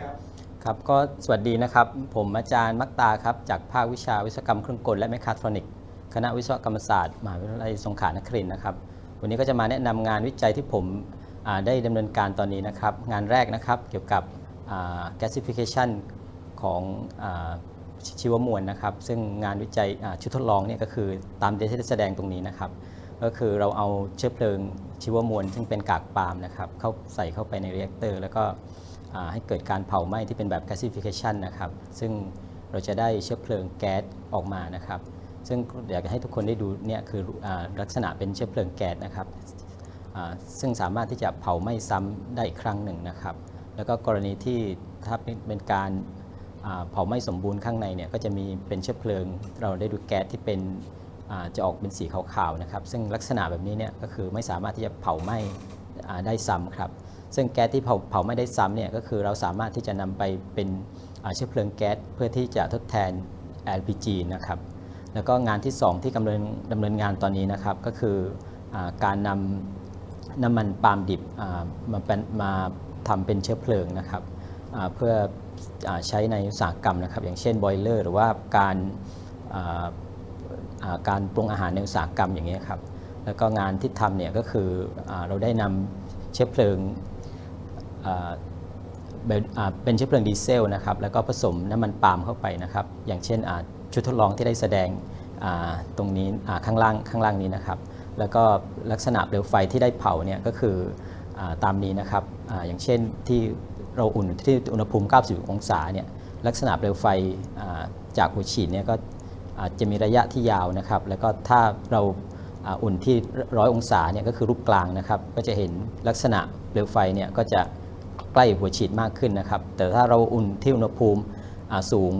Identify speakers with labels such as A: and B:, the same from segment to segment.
A: ครับ
B: ครับก็สวัสดีนะครับ ผมอาจารย์มักตาครับ จากภาควิชาวิศวกรรมเครื่องกลและแมคคาทรอนิกส์คณะวิศวกรรมศาสตร์มหาวิทยาลัยสงขลานครินทร์นะครับ วันนี้ก็จะมาแนะนำงานวิจัยที่ผมได้ดำเนินการตอนนี้นะครับ งานแรกนะครับเกี่ยวกับ gasification ของอชีวมวลนะครับ ซึ่งงานวิจัยชุดทดลองเนี่ยก็คือตามที่ได้แสดงตรงนี้นะครับ ก็คือเราเอาเชื้อเพลิงชีวมวลซึ่งเป็นกากปาล์มนะครับ เข้าใส่เข้าไปในเรีแอคเตอร์ แล้วก็ ให้เกิดการเผาไหม้ที่เป็นแบบ gasification นะครับ ซึ่งเราจะได้เชื้อเพลิงแก๊สออกมานะครับ ซึ่งอยากให้ทุกคนได้ดูเนี่ยคืออลักษณะเป็นเชื้อเพลิงแก๊สนะครับ ซึ่งสามารถที่จะเผาไหม้ซ้ำได้อีกครั้งหนึ่งนะครับ แล้วก็กรณีที่ถ้าเป็นการเผาไหม้สมบูรณ์ข้างในเนี่ยก็จะมีเป็นเชื้อเพลิง เราได้ดูแก๊สที่เป็นจะออกเป็นสีขาวๆนะครับ ซึ่งลักษณะแบบนี้เนี่ยก็คือไม่สามารถที่จะเผาไหม้ได้ซ้ำครับ ซึ่งแก๊สที่เผาเผาไม่ได้ซ้ำเนี่ยก็คือเราสามารถที่จะนำไปเป็นเชื้อเพลิงแก๊สเพื่อที่จะทดแทน LPG นะครับแล้วก็งานที่ 2 ที่ดำเนินดำเนินงานตอนนี้นะครับก็คืออการนำน้ำมันปาล์มดิบมาเป็นมาทำเป็นเชื้อเพลิงนะครับเพื่ออใช้ในอุตสาหกรรมนะครับ อย่างเช่นบอยเลอร์หรือว่าการาการปรุงอาหารในอุตสาหกรรมอย่างนี้ยครับแล้วก็งานที่ทำเนี่ยก็คืออเราได้นำเชื้อเพลิง เป็นเชื้อเพลิงดีเซลนะครับแล้วก็ผสมน้ำมันปาล์มเข้าไปนะครับอย่างเช่นชุดทดลองที่ได้แสดงตรงนี้ข้างล่างข้างล่างนี้นะครับ แล้วก็ลักษณะเปลวไฟที่ได้เผาเนี่ยก็คืออตามนี้นะครับออย่างเช่นที่เราอุ่นที่อุณหภูมิ 90 องศาเนี่ยลักษณะเปลวไฟจากหัวฉีดเนี่ยก็จะมีระยะที่ยาวนะครับ แล้วก็ถ้าเราอุ่นที่ร้อยองศาเนี่ยก็คือรูปกลางนะครับ ก็จะเห็นลักษณะเปลวไฟเนี่ยก็จะ ใกล้หัวฉีดมากขึ้นนะครับ แต่ถ้าเราอุ่นที่อุณหภูมิสูง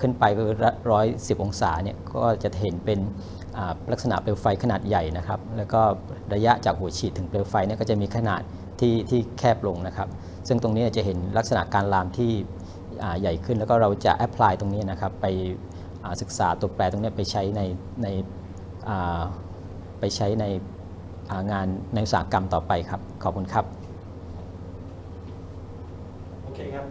B: ขึ้นไปก็คือร้อยสิบองศาเนี่ยก็จะเห็นเป็นลักษณะเปลวไฟขนาดใหญ่นะครับ แล้วก็ระยะจากหัวฉีดถึงเปลวไฟเนี่ยก็จะมีขนาดที่ที่แคบลงนะครับ ซึ่งตรงนี้จะเห็นลักษณะการลามที่ใหญ่ขึ้น แล้วก็เราจะแอพพลายตรงนี้นะครับไปศึกษาตัวแปรตรงนี้ไปใช้ในในอ่าไปใช้ในอ่างานในอุตสาหกรรมต่อไปครับ ขอบคุณครับ
A: เคครับ